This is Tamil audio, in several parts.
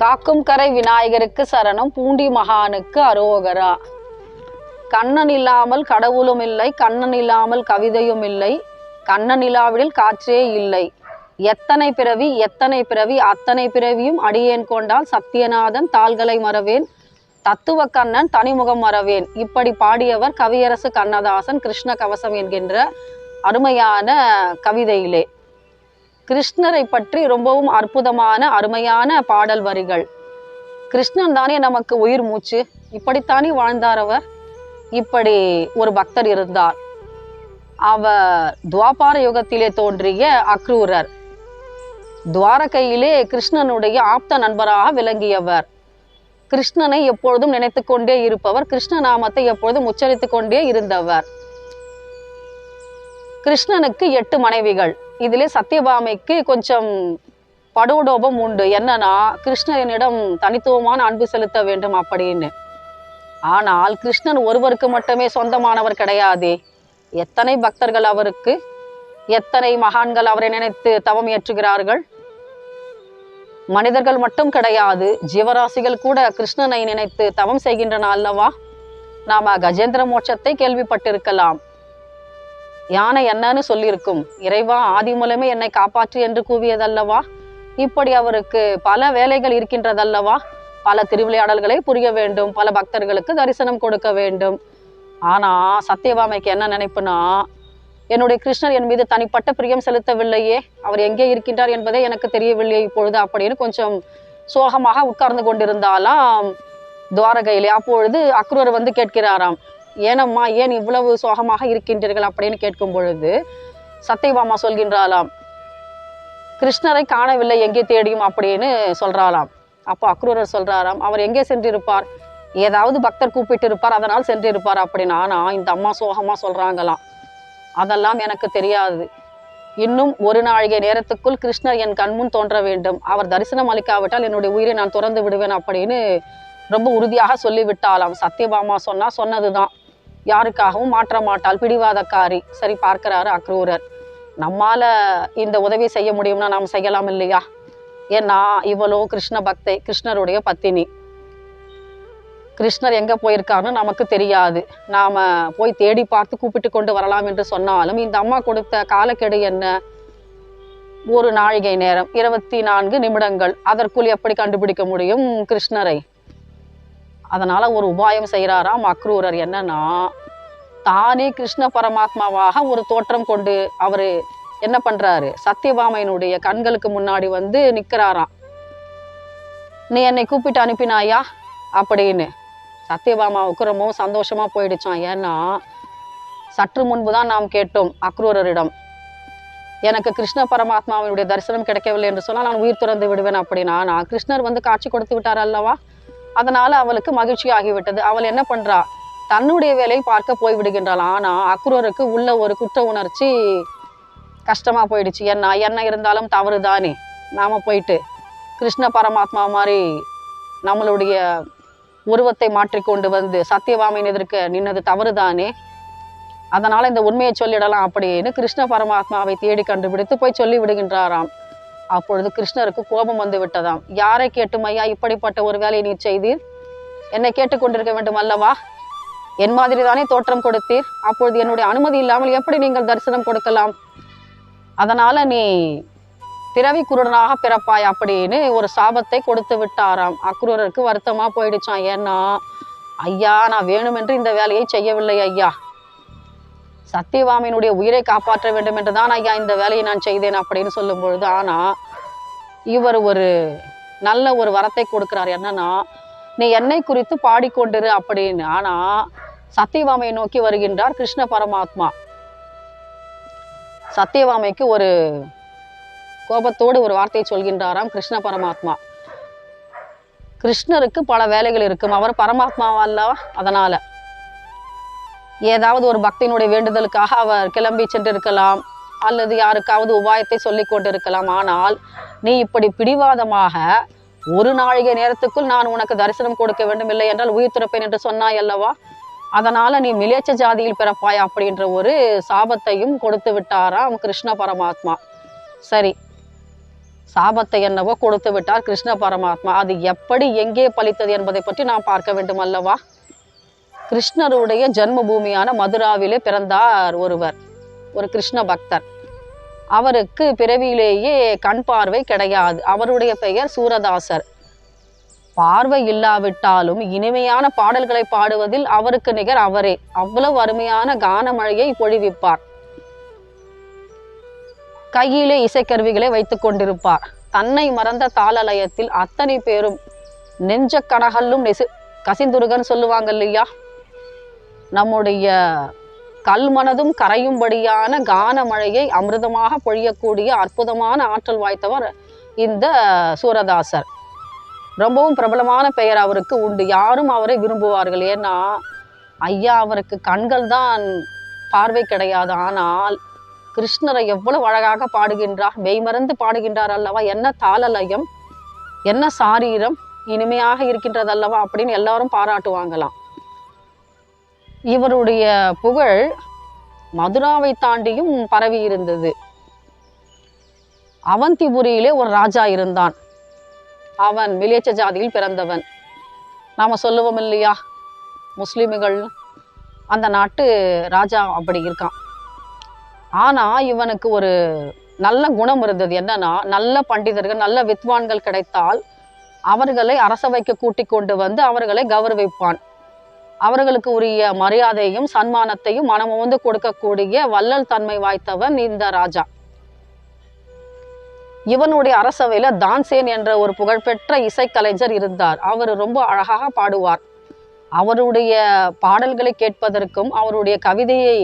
காக்கும் கரை விநாயகருக்கு சரணம் பூண்டி மகானுக்கு அரோகரா. கண்ணன் இல்லாமல் கடவுளும் இல்லை கண்ணன் இல்லாமல் கவிதையும் இல்லை கண்ணன் இல்லாவிடில் காற்றே இல்லை. எத்தனை பிறவி எத்தனை பிறவி அத்தனை பிறவியும் அடியேன் கொண்டால் சத்தியநாதன் தாள்களை மறவேன் தத்துவ கண்ணன் தனிமுகம் மறவேன். இப்படி பாடியவர் கவியரசு கண்ணதாசன் கிருஷ்ண கவசம் என்கின்ற அருமையான கவிதையிலே. கிருஷ்ணரை பற்றி ரொம்பவும் அற்புதமான அருமையான பாடல் வரிகள். கிருஷ்ணன் தானே நமக்கு உயிர் மூச்சு. இப்படித்தானே வாழ்ந்தார் அவர்? இப்படி ஒரு பக்தர் இருந்தார். அவர் துவாபார யுகத்திலே தோன்றிய அக்ரூரர். துவாரகையிலே கிருஷ்ணனுடைய ஆப்த நண்பராக விளங்கியவர். கிருஷ்ணனை எப்பொழுதும் நினைத்து கொண்டே இருப்பவர். கிருஷ்ண நாமத்தை எப்பொழுதும் உச்சரித்து கொண்டே இருந்தவர். கிருஷ்ணனுக்கு எட்டு மனைவிகள். இதிலே சத்யபாமைக்கு கொஞ்சம் படோடோபம் உண்டு. என்னன்னா கிருஷ்ணனிடம் தனித்துவமான அன்பு செலுத்த வேண்டும் அப்படின்னு. ஆனால் கிருஷ்ணன் ஒருவருக்கு மட்டுமே சொந்தமானவர் கிடையாதே. எத்தனை பக்தர்கள் அவருக்கு? எத்தனை மகான்கள் அவரை நினைத்து தவம் ஏற்றுகிறார்கள்? மனிதர்கள் மட்டும் கிடையாது ஜீவராசிகள் கூட கிருஷ்ணனை நினைத்து தவம் செய்கின்றன அல்லவா? நாம கஜேந்திர மோட்சத்தை கேள்விப்பட்டிருக்கலாம். யானை என்னன்னு சொல்லியிருக்கும். இறைவா ஆதி மூலமே என்னை காப்பாற்று என்று கூவியதல்லவா? இப்படி அவருக்கு பல வேலைகள் இருக்கின்றதல்லவா? பல திருவிளையாடல்களை புரிய வேண்டும் பல பக்தர்களுக்கு தரிசனம் கொடுக்க வேண்டும். ஆனா சத்யபாமைக்கு என்ன நினைப்புனா என்னுடைய கிருஷ்ணர் என் மீது தனிப்பட்ட பிரியம் செலுத்தவில்லையே அவர் எங்கே இருக்கின்றார் என்பதே எனக்கு தெரியவில்லை இப்பொழுது அப்படின்னு கொஞ்சம் சோகமாக உட்கார்ந்து கொண்டிருந்தாலாம் துவாரகையிலே அப்பொழுது அக்ரூர் வந்து கேட்கிறாராம் ஏனம்மா ஏன் இவ்வளவு சோகமாக இருக்கின்றீர்கள் அப்படின்னு கேட்கும் பொழுது சத்தியபாமா சொல்கின்றாளாம் கிருஷ்ணரை காணவில்லை எங்கே தேடியும்? அப்படின்னு சொல்றாளாம். அப்போ அக்ரூரர் சொல்றாராம் அவர் எங்கே சென்றிருப்பார்? ஏதாவது பக்தர் கூப்பிட்டு இருப்பார் அதனால் சென்றிருப்பார் அப்படின்னு. ஆனால் இந்த அம்மா சோகமாக சொல்கிறாங்களாம் அதெல்லாம் எனக்கு தெரியாது. இன்னும் ஒரு நாழிகை நேரத்துக்குள் கிருஷ்ணர் என் கண்முன் தோன்ற வேண்டும். அவர் தரிசனம் அளிக்காவிட்டால் என்னுடைய உயிரை நான் துறந்து விடுவேன் அப்படின்னு ரொம்ப உறுதியாக சொல்லிவிட்டாலாம் சத்யபாமா சொன்னது தான் யாருக்காகவும் மாற்ற மாட்டாள். பிடிவாதக்காரி. சரி பார்க்கிறாரு அக்ரூரர். நம்மால இந்த உதவி செய்ய முடியும்னா நாம் செய்யலாம் இல்லையா? ஏன்னா இவளோ கிருஷ்ண பக்தை கிருஷ்ணருடைய பத்தினி. கிருஷ்ணர் எங்கே போயிருக்காருன்னு நமக்கு தெரியாது. நாம் போய் தேடி பார்த்து கூப்பிட்டு கொண்டு வரலாம் என்று சொன்னாலும் இந்த அம்மா கொடுத்த காலக்கெடு என்ன? ஒரு நாழிகை நேரம் இருபத்தி நான்கு நிமிடங்கள். அதற்குள் எப்படி கண்டுபிடிக்க முடியும் கிருஷ்ணரை? அதனால் ஒரு உபாயம் செய்கிறாராம் அக்ரூரர் என்னன்னா தானே கிருஷ்ண பரமாத்மாவாக ஒரு தோற்றம் கொண்டு அவர் என்ன பண்ணுறாரு சத்தியபாமையினுடைய கண்களுக்கு முன்னாடி வந்து நிற்கிறாராம் நீ என்னை கூப்பிட்டு அனுப்பினாயா? அப்படின்னு. சத்யபாமாவுக்கு ரொம்பவும் சந்தோஷமாக போயிடுச்சான் ஏன்னா சற்று முன்பு தான் நாம் கேட்டோம் அக்ரூரரிடம் எனக்கு கிருஷ்ண பரமாத்மாவினுடைய தரிசனம் கிடைக்கவில்லை என்று சொன்னால் நான் உயிர் துறந்து விடுவேன் அப்படின்னா நான் கிருஷ்ணர் வந்து காட்சி கொடுத்து விட்டார் அல்லவா? அதனால அவளுக்கு மகிழ்ச்சி ஆகிவிட்டது. அவள் என்ன பண்றா? தன்னுடைய வேலையை பார்க்க போய் விடுகின்றாள். ஆனா அக்ரூருக்கு உள்ள ஒரு குற்ற உணர்ச்சி கஷ்டமா போயிடுச்சு. என்ன என்ன இருந்தாலும் தவறு தானே நாம போயிட்டு கிருஷ்ண பரமாத்மா மாதிரி நம்மளுடைய உருவத்தை மாற்றிக்கொண்டு வந்து சத்தியவாமின் எதிர்க்க நின்னது தவறு தானே அதனால் இந்த உண்மையை சொல்லிடலாம் அப்படின்னு கிருஷ்ண பரமாத்மாவை தேடி கண்டுபிடித்து போய் சொல்லி விடுகின்றாராம் அப்பொழுது கிருஷ்ணருக்கு கோபம் வந்து விட்டதாம். யாரை கேட்டும் ஐயா இப்படிப்பட்ட ஒரு வேலையை நீ செய்தீர்? என்னை கேட்டுக்கொண்டிருக்க வேண்டும் அல்லவா? என் மாதிரி தானே தோற்றம் கொடுத்தீர். அப்பொழுது என்னுடைய அனுமதி இல்லாமல் எப்படி நீங்கள் தரிசனம் கொடுக்கலாம்? அதனால நீ பிறவி குருடனாக பிறப்பாய் அப்படின்னு ஒரு சாபத்தை கொடுத்து விட்டாராம். அக்ரூரருக்கு வருத்தமா போயிடுச்சான் ஏன்னா ஐயா நான் வேணுமென்று இந்த வேலையை செய்யவில்லை ஐயா. சத்தியவாமியினுடைய உயிரை காப்பாற்ற வேண்டும் என்று தான் ஐயா இந்த வேலையை நான் செய்தேன் அப்படின்னு சொல்லும் பொழுது ஆனால் இவர் ஒரு நல்ல ஒரு வரத்தை கொடுக்கிறார். என்னன்னா நீ என்னை குறித்து பாடிக்கொண்டிரு அப்படின்னு. ஆனால் சத்தியவாமையை நோக்கி வருகின்றார் கிருஷ்ண பரமாத்மா. சத்தியவாமைக்கு ஒரு கோபத்தோடு ஒரு வார்த்தையை சொல்கின்றாராம் கிருஷ்ண பரமாத்மா. கிருஷ்ணருக்கு பல வேலைகள் இருக்கும். அவர் பரமாத்மா அல்லவா ஏதாவது ஒரு பக்தியினுடைய வேண்டுதலுக்காக அவர் கிளம்பி சென்றிருக்கலாம் அல்லது யாருக்காவது உபாயத்தை சொல்லிக் கொண்டிருக்கலாம். ஆனால் நீ இப்படி பிடிவாதமாக ஒரு நாழிகை நேரத்துக்குள் நான் உனக்கு தரிசனம் கொடுக்க வேண்டும் இல்லை என்றால் உயிர் துறப்பேன் என்று சொன்னாய் அல்லவா? அதனால நீ மிலேச்ச ஜாதியில் பிறப்பாய் அப்படின்ற ஒரு சாபத்தையும் கொடுத்து விட்டாராம் கிருஷ்ண பரமாத்மா. சரி சாபத்தை என்னவோ கொடுத்து விட்டார் கிருஷ்ண பரமாத்மா. அது எப்படி எங்கே பலித்தது என்பதை பற்றி நாம் பார்க்க வேண்டும் அல்லவா? கிருஷ்ணருடைய ஜென்ம பூமியான மதுராவிலே பிறந்தார் ஒருவர் ஒரு கிருஷ்ண பக்தர். அவருக்கு பிறவியிலேயே கண் பார்வை கிடையாது. அவருடைய பெயர் சூரதாசர். பார்வை இல்லாவிட்டாலும் இனிமையான பாடல்களை பாடுவதில் அவருக்கு நிகர் அவரே. அவ்வளவு அருமையான கானமழையை பொழிவிப்பார். கையிலே இசைக்கருவிகளை வைத்துக் கொண்டிருப்பார். தன்னை மறந்த தாளலயத்தில் அத்தனை பேரும் நெஞ்ச கனகல்லும் நெசு கசிந்துருகன்னு சொல்லுவாங்க இல்லையா? நம்முடைய கல்மனதும் கரையும்படியான கான மழையை அமிர்தமாக பொழியக்கூடிய அற்புதமான ஆற்றல் வாய்த்தவர் இந்த சூரதாசர். ரொம்பவும் பிரபலமான பெயர் அவருக்கு உண்டு. யாரும் அவரை விரும்புவார்கள். ஏன்னா ஐயா அவருக்கு கண்கள் தான் பார்வை கிடையாது. ஆனால் கிருஷ்ணரை எவ்வளவு அழகாக பாடுகின்றார் மெய்மறந்து பாடுகின்றார் அல்லவா? என்ன தாளலயம் என்ன சாரீரம் இனிமையாக இருக்கின்றது அல்லவா அப்படின்னு எல்லாரும் பாராட்டுவாங்களாம். இவருடைய புகழ் மதுராவை தாண்டியும் பரவி இருந்தது. அவந்திபுரியிலே ஒரு ராஜா இருந்தான். அவன் மிலேச்ச ஜாதியில் பிறந்தவன். நாம சொல்லுவோம் இல்லையா? முஸ்லிம்கள் அந்த நாட்டு ராஜா அப்படி இருக்கான். ஆனா இவனுக்கு ஒரு நல்ல குணம் இருந்தது. என்னன்னா நல்ல பண்டிதர்கள் நல்ல வித்வான்கள் கிடைத்தால் அவர்களை அரசவைக்கு கூட்டிக் கொண்டு வந்து அவர்களை கௌரவிப்பான். அவர்களுக்கு உரிய மரியாதையும் சன்மானத்தையும் மனமுந்து கொடுக்கக்கூடிய வள்ளல் தன்மை வாய்த்தவன் இந்த ராஜா. இவனுடைய அரசவையில தான்சேன் என்ற ஒரு புகழ்பெற்ற இசைக்கலைஞர் இருந்தார். அவர் ரொம்ப அழகாக பாடுவார். அவருடைய பாடல்களை கேட்பதற்கும் அவருடைய கவிதையை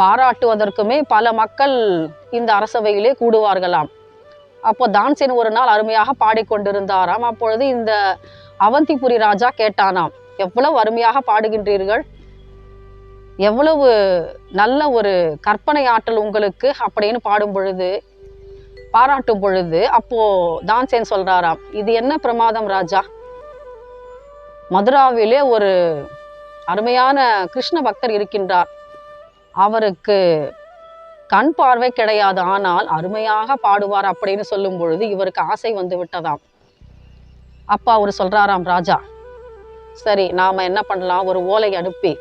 பாராட்டுவதற்குமே பல மக்கள் இந்த அரசவையிலே கூடுவார்களாம். அப்போ தான்சேன் ஒரு நாள் அருமையாக பாடிக்கொண்டிருந்தாராம். அப்பொழுது இந்த அவந்திபுரி ராஜா கேட்டானாம் எவ்வளவு அருமையாக பாடுகின்றீர்கள். எவ்வளவு நல்ல ஒரு கற்பனை ஆற்றல் உங்களுக்கு அப்படின்னு பாடும் பொழுது பாராட்டும் பொழுது அப்போ தான்சேன் சொல்றாராம் இது என்ன பிரமாதம் ராஜா? மதுராவிலே ஒரு அருமையான கிருஷ்ண பக்தர் இருக்கின்றார். அவருக்கு கண் பார்வை கிடையாது ஆனால் அருமையாக பாடுவார் அப்படின்னு சொல்லும் பொழுது இவருக்கு ஆசை வந்து விட்டதாம். அப்பா அவர் சொல்றாராம் ராஜா சரி நாம என்ன பண்ணலாம்? ஒரு ஓலை அனுப்பி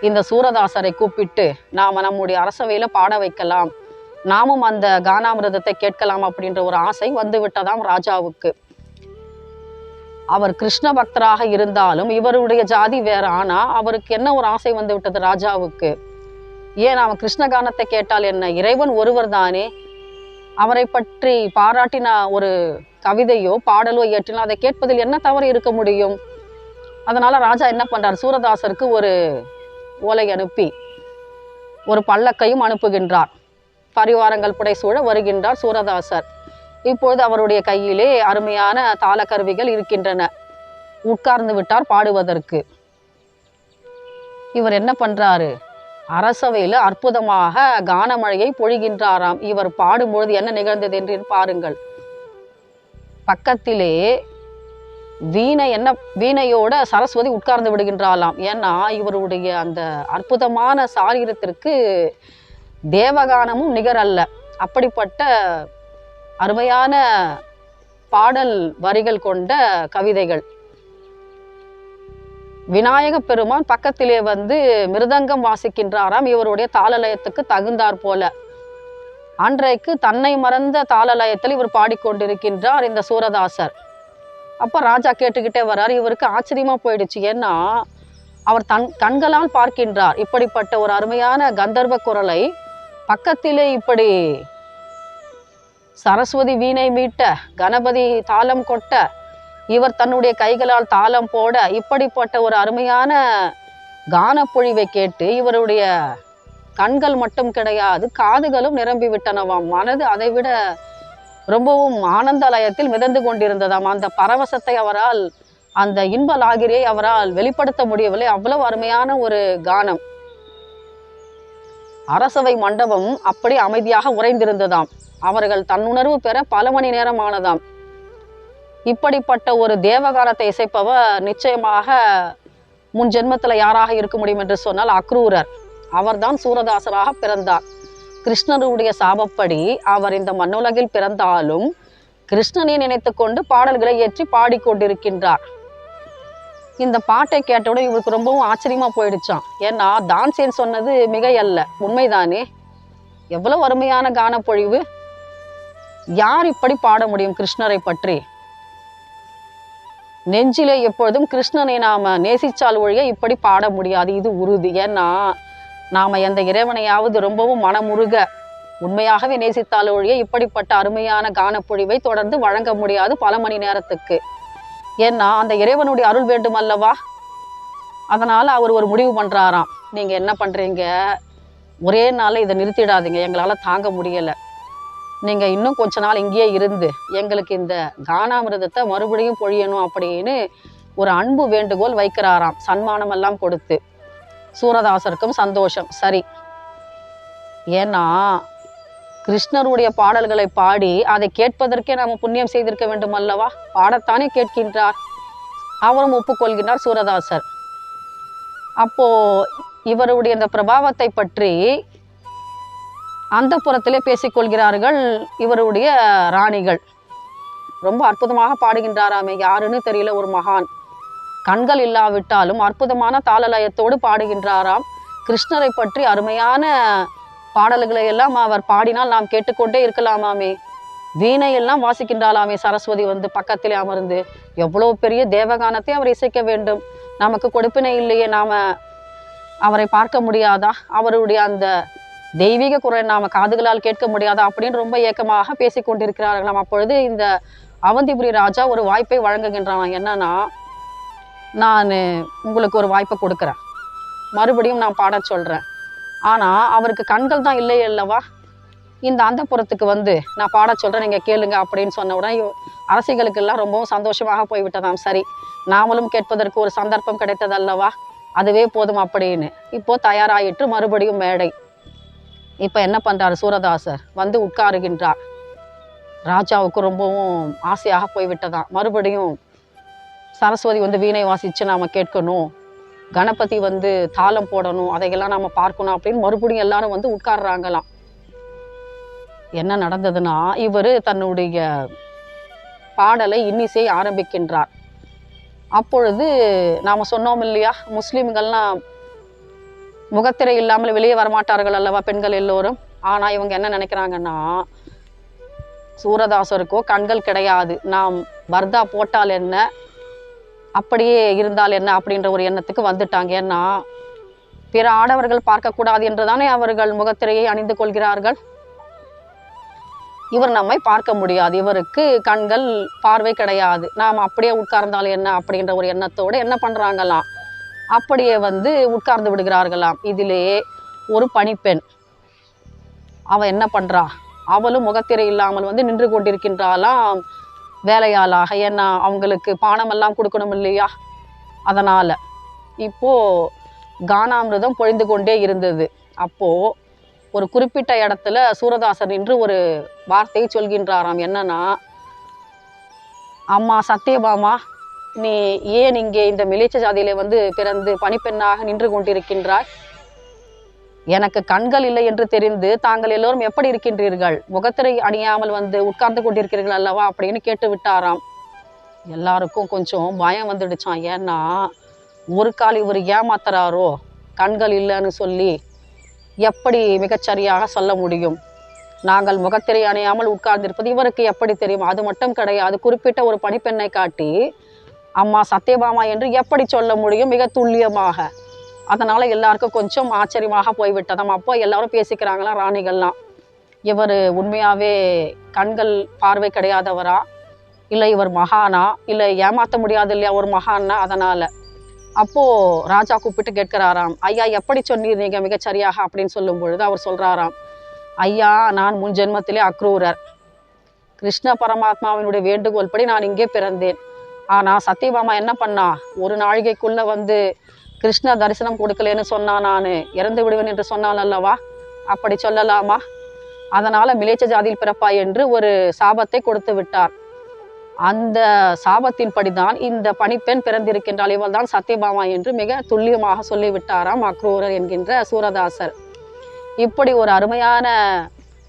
இந்த சூரதாசரை கூப்பிட்டு நாம் நம்முடைய அரசவையில் பாட வைக்கலாம். நாமும் அந்த கானாமிரதத்தை கேட்கலாம் அப்படின்ற ஒரு ஆசை வந்து விட்டதாம் ராஜாவுக்கு. அவர் கிருஷ்ண பக்தராக இருந்தாலும் இவருடைய ஜாதி வேற. ஆனா அவருக்கு என்ன ஒரு ஆசை வந்து விட்டது ராஜாவுக்கு? ஏன் அவன் கிருஷ்ண கானத்தை கேட்டால் என்ன? இறைவன் ஒருவர் தானே. அவரை பற்றி பாராட்டின ஒரு கவிதையோ பாடலோ இயற்றினா அதை கேட்பதில் என்ன தவறு இருக்க முடியும்? அதனால் ராஜா என்ன பண்ணுறார் சூரதாசருக்கு ஒரு ஓலை அனுப்பி ஒரு பல்லக்கையும் அனுப்புகின்றார். பரிவாரங்கள் புடைசூழ வருகின்றார் சூரதாசர். இப்பொழுது அவருடைய கையிலே அருமையான தாளக்கருவிகள் இருக்கின்றன. உட்கார்ந்து விட்டார் பாடுவதற்கு. இவர் என்ன பண்ணுறாரு அரசவையில் அற்புதமாக கானமழையை பொழிகின்றாராம். இவர் பாடும்பொழுது என்ன நிகழ்ந்தது என்று பாருங்கள். பக்கத்திலே வீணை என்ன வீணையோட சரஸ்வதி உட்கார்ந்து விடுகின்றாளாம். ஏன்னா இவருடைய அந்த அற்புதமான சாரீரத்திற்கு தேவகானமும் நிகர் அல்ல அப்படிப்பட்ட அருமையான பாடல் வரிகள் கொண்ட கவிதைகள். விநாயக பெருமான் பக்கத்திலே வந்து மிருதங்கம் வாசிக்கின்றாராம். இவருடைய தாளலயத்துக்கு தகுந்தாற் போல. அன்றைக்கு தன்னை மறந்த தாளலயத்தில் இவர் பாடிக்கொண்டிருக்கின்றார் இந்த சூரதாசர். அப்போ ராஜா கேட்டுக்கிட்டே வர்றார். இவருக்கு ஆச்சரியமாக போயிடுச்சு. ஏன்னா அவர் தன் கண்களால் பார்க்கின்றார். இப்படிப்பட்ட ஒரு அருமையான கந்தர்வ குரலை பக்கத்திலே இப்படி சரஸ்வதி வீணை மீட்ட கணபதி தாளம் கொட்ட இவர் தன்னுடைய கைகளால் தாளம் போட இப்படிப்பட்ட ஒரு அருமையான கானப்பொழிவை கேட்டு இவருடைய கண்கள் மட்டும் கிடையாது காதுகளும் நிரம்பி விட்டனவாம் மனது அதைவிட ரொம்பவும் ஆனந்த லயத்தில் மிதந்து கொண்டிருந்ததாம். அந்த பரவசத்தை அவரால் அந்த இன்ப லாகிரியை அவரால் வெளிப்படுத்த முடியவில்லை. அவ்வளவு அருமையான ஒரு கானம். அரசவை மண்டபம் அப்படி அமைதியாக உறைந்திருந்ததாம். அவர்கள் தன்னுணர்வு பெற பல மணி நேரம் ஆனதாம் இப்படிப்பட்ட ஒரு தேவகாரத்தை இசைப்பவர் நிச்சயமாக முன் ஜென்மத்தில் யாராக இருக்க முடியும் என்று சொன்னால் அக்ரூரர். அவர்தான் சூரதாசராக பிறந்தார். கிருஷ்ணருடைய சாபப்படி அவர் இந்த மண்ணுலகில் பிறந்தாலும் கிருஷ்ணனை நினைத்து கொண்டு பாடல்களை ஏற்றி பாடிக்கொண்டிருக்கின்றார் இந்த பாட்டை கேட்டவுடன் இவருக்கு ரொம்பவும் ஆச்சரியமா போயிடுச்சாம். ஏன்னா தான்சேன் சொன்னது மிகை அல்ல உண்மைதானே? எவ்வளவு அருமையான கானப்பொழிவு. யார் இப்படி பாட முடியும் கிருஷ்ணரை பற்றி? நெஞ்சிலே எப்பொழுதும் கிருஷ்ணனை நாம நேசிச்சால் ஒழிய இப்படி பாட முடியாது. இது உறுதி. ஏன்னா நாம் எந்த இறைவனையாவது ரொம்பவும் மனமுருக உண்மையாகவே நேசித்தால் ஒழிய இப்படிப்பட்ட அருமையான கானப்பொழிவை தொடர்ந்து வழங்க முடியாது பல மணி நேரத்துக்கு. ஏன்னா அந்த இறைவனுடைய அருள் வேண்டும் அல்லவா அதனால் அவர் ஒரு முடிவு பண்ணுறாராம் நீங்கள் என்ன பண்ணுறீங்க ஒரே நாளில் இதை நிறுத்திடாதீங்க. எங்களால் தாங்க முடியலை. நீங்கள் இன்னும் கொஞ்ச நாள் இங்கேயே இருந்து எங்களுக்கு இந்த கானாமிரதத்தை மறுபடியும் பொழியணும் அப்படின்னு ஒரு அன்பு வேண்டுகோள் வைக்கிறாராம். சன்மானம் எல்லாம் கொடுத்து. சூரதாசருக்கும் சந்தோஷம். சரி. ஏன்னா கிருஷ்ணருடைய பாடல்களை பாடி அதை கேட்பதற்கே நாம் புண்ணியம் செய்திருக்க வேண்டும் அல்லவா? பாடத்தானே கேட்கின்றார். அவரும் ஒப்புக்கொள்கின்றார் சூரதாசர். அப்போ இவருடைய இந்த பிரபாவத்தை பற்றி அந்த புறத்திலே பேசிக்கொள்கிறார்கள் இவருடைய ராணிகள். ரொம்ப அற்புதமாக பாடுகின்றாராமே யாருன்னு தெரியல ஒரு மகான். கண்கள் இல்லாவிட்டாலும் அற்புதமான தாளலயத்தோடு பாடுகின்றாராம். கிருஷ்ணரை பற்றி அருமையான பாடல்களை எல்லாம் அவர் பாடினால் நாம் கேட்டுக்கொண்டே இருக்கலாமாமே. வீணை எல்லாம் வாசிக்கின்றாளாமே சரஸ்வதி வந்து பக்கத்திலே அமர்ந்து. எவ்வளோ பெரிய தேவகானத்தை அவர் இசைக்க வேண்டும். நமக்கு கொடுப்பினை இல்லையே நாம அவரை பார்க்க முடியாதா? அவருடைய அந்த தெய்வீக குரல் நாம காதுகளால் கேட்க முடியாதா? அப்படின்னு ரொம்ப ஏக்கமாக பேசிக் கொண்டிருக்கிறார்களாம் அப்பொழுது இந்த அவந்திபுரி ராஜா ஒரு வாய்ப்பை வழங்குகின்றான். என்னன்னா நான் உங்களுக்கு ஒரு வாய்ப்பை கொடுக்குறேன். மறுபடியும் நான் பாட சொல்கிறேன் ஆனால் அவருக்கு கண்கள் தான் இல்லை அல்லவா? இந்த அந்தப்புறத்துக்கு வந்து நான் பாட சொல்கிறேன் நீங்கள் கேளுங்க அப்படின்னு சொன்ன உடனே அரசிகளுக்கெல்லாம் ரொம்பவும் சந்தோஷமாக போய்விட்டதாம். சரி நாமளும் கேட்பதற்கு ஒரு சந்தர்ப்பம் கிடைத்தது அல்லவா? அதுவே போதும் அப்படின்னு. இப்போது தயாராயிற்று மறுபடியும் மேடை. இப்போ என்ன பண்ணுறாரு சூரதாசர்? வந்து உட்காருகின்றார். ராஜாவுக்கு ரொம்பவும் ஆசையாக போய்விட்டதான் மறுபடியும் சரஸ்வதி வந்து வீணை வாசித்து நாம் கேட்கணும். கணபதி வந்து தாளம் போடணும் அதையெல்லாம் நாம் பார்க்கணும் அப்படின்னு மறுபடியும் எல்லாரும் வந்து உட்கார்றாங்களாம். என்ன நடந்ததுன்னா இவர் தன்னுடைய பாடலை இன்னிசை ஆரம்பிக்கின்றார். அப்பொழுது நாம் சொன்னோம் இல்லையா முஸ்லீம்கள்லாம் முகத்திரை இல்லாமல் வெளியே வரமாட்டார்கள் அல்லவா பெண்கள் எல்லோரும்? ஆனால் இவங்க என்ன நினைக்கிறாங்கன்னா சூரதாசருக்கோ கண்கள் கிடையாது. நாம் பர்தா போட்டால் என்ன? அப்படியே இருந்தால் என்ன அப்படின்ற ஒரு எண்ணத்துக்கு வந்துட்டாங்க. ஏன்னா பிற ஆடவர்கள் பார்க்கக்கூடாது என்றுதானே அவர்கள் முகத்திரையை அணிந்து கொள்கிறார்கள். இவர் நம்மை பார்க்க முடியாது. இவருக்கு கண்கள் பார்வை கிடையாது. நாம் அப்படியே உட்கார்ந்தால் என்ன அப்படின்ற ஒரு எண்ணத்தோடு என்ன பண்றாங்களாம்? அப்படியே வந்து உட்கார்ந்து விடுகிறார்களாம். இதிலே ஒரு பணிப்பெண். அவள் என்ன பண்ணுறா அவளும் முகத்திரை இல்லாமல் வந்து நின்று கொண்டிருக்கின்றாளாம். வேலையாளாக ஏன்னா அவங்களுக்கு பானமெல்லாம் கொடுக்கணும் இல்லையா? அதனால் இப்போது கானாமிரதம் பொழிந்து கொண்டே இருந்தது. அப்போது ஒரு குறிப்பிட்ட இடத்துல சூரதாசர் நின்று ஒரு வார்த்தையை சொல்கின்றாராம். என்னன்னா அம்மா சத்யபாமா நீ ஏன் இங்கே இந்த மிலேச்ச ஜாதியிலே வந்து பிறந்து பணிப்பெண்ணாக நின்று கொண்டிருக்கின்றாய்? எனக்கு கண்கள் இல்லை என்று தெரிந்து தாங்கள் எல்லோரும் எப்படி இருக்கின்றீர்கள்? முகத்திரை அணியாமல் வந்து உட்கார்ந்து கொண்டிருக்கிறீர்கள் அல்லவா? அப்படின்னு கேட்டு விட்டாராம். எல்லாருக்கும் கொஞ்சம் பயம் வந்துடுச்சான் ஏன்னா ஒரு கால் இவர் ஏமாத்துறாரோ? கண்கள் இல்லைன்னு சொல்லி எப்படி மிகச்சரியாக சொல்ல முடியும்? நாங்கள் முகத்திரை அணியாமல் உட்கார்ந்திருப்பது இவருக்கு எப்படி தெரியும்? அது மட்டும் கிடையாது குறிப்பிட்ட ஒரு பணிப்பெண்ணை காட்டி அம்மா சத்யபாமா என்று எப்படி சொல்ல முடியும்? மிக துல்லியமாக. அதனால் எல்லாருக்கும் கொஞ்சம் ஆச்சரியமாக போய்விட்டதாம். அப்போ எல்லாரும் பேசிக்கிறாங்களாம் ராணிகள்லாம்? இவர் உண்மையாகவே கண்கள் பார்வை கிடையாதவரா? இல்லை இவர் மகானா? இல்லை ஏமாற்ற முடியாது இல்லையா ஒரு மகான்னா? அதனால். அப்போது ராஜா கூப்பிட்டு கேட்கிறாராம் ஐயா எப்படி சொன்னீர் நீங்க மிகச்சரியாக அப்படின்னு சொல்லும் பொழுது அவர் சொல்கிறாராம் ஐயா நான் முன் ஜென்மத்திலே அக்ரூரர். கிருஷ்ண பரமாத்மாவினுடைய வேண்டுகோள் படி நான் இங்கே பிறந்தேன். ஆனால் சத்யபாமா என்ன பண்ணா? ஒரு நாழிகைக்குள்ளே வந்து கிருஷ்ண தரிசனம் கொடுக்கலன்னு சொன்னா நான். இறந்து விடுவேன் என்று சொன்னான் அல்லவா? அப்படி சொல்லலாமா? அதனால மிலேச்ச ஜாதியில் பிறப்பாய் என்று ஒரு சாபத்தை கொடுத்து விட்டார். அந்த சாபத்தின்படிதான் இந்த பணிப்பெண் பிறந்திருக்கின்றால் இவள் தான் சத்யபாமா என்று மிக துல்லியமாக சொல்லிவிட்டாராம் அக்ரூரர் என்கின்ற சூரதாசர். இப்படி ஒரு அருமையான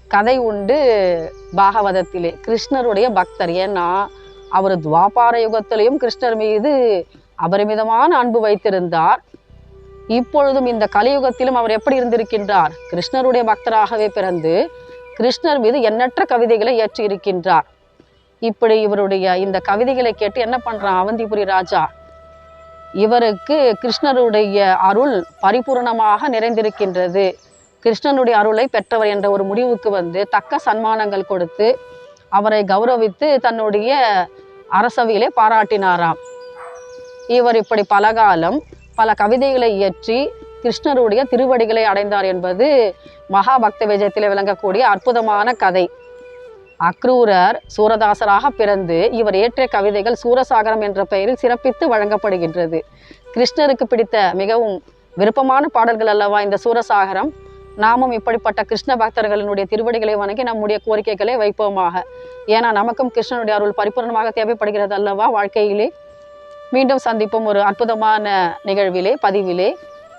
கதை உண்டு பாகவதத்திலே. கிருஷ்ணருடைய பக்தர். ஏன்னா அவர் துவாபார யுகத்திலையும் கிருஷ்ணர் மீது அபரிமிதமான அன்பு வைத்திருந்தார். இப்பொழுதும் இந்த கலியுகத்திலும் அவர் எப்படி இருந்திருக்கின்றார்? கிருஷ்ணருடைய பக்தராகவே பிறந்து கிருஷ்ணர் மீது எண்ணற்ற கவிதைகளை இயற்றி இருக்கின்றார். இப்படி இவருடைய இந்த கவிதைகளை கேட்டு என்ன பண்ணுறான் அவந்திபுரி ராஜா? இவருக்கு கிருஷ்ணருடைய அருள் பரிபூரணமாக நிறைந்திருக்கின்றது. கிருஷ்ணனுடைய அருளை பெற்றவர் என்ற ஒரு முடிவுக்கு வந்து தக்க சன்மானங்கள் கொடுத்து அவரை கௌரவித்து தன்னுடைய அரசவையிலே பாராட்டினாராம். இவர் இப்படி பலகாலம் பல கவிதைகளை இயற்றி கிருஷ்ணருடைய திருவடிகளை அடைந்தார் என்பது மகாபக்த விஜயத்தில் விளங்கக்கூடிய அற்புதமான கதை. அக்ரூரர் சூரதாசராக பிறந்து இவர் இயற்றிய கவிதைகள் சூரசாகரம் என்ற பெயரில் சிறப்பித்து வழங்கப்படுகின்றது. கிருஷ்ணருக்கு பிடித்த மிகவும் விருப்பமான பாடல்கள் அல்லவா இந்த சூரசாகரம்? நாமும் இப்படிப்பட்ட கிருஷ்ண பக்தர்களினுடைய திருவடிகளை வணங்கி நம்முடைய கோரிக்கைகளை வைப்போமாக. ஏன்னா நமக்கும் கிருஷ்ணனுடைய அருள் பரிபூர்ணமாக தேவைப்படுகிறது அல்லவா வாழ்க்கையிலே? மீண்டும் சந்திப்போம் ஒரு அற்புதமான நிகழ்விலே பதிவிலே.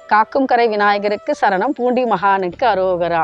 காக்கும் கரை விநாயகருக்கு சரணம் பூண்டி மகானுக்கு அரோகரா.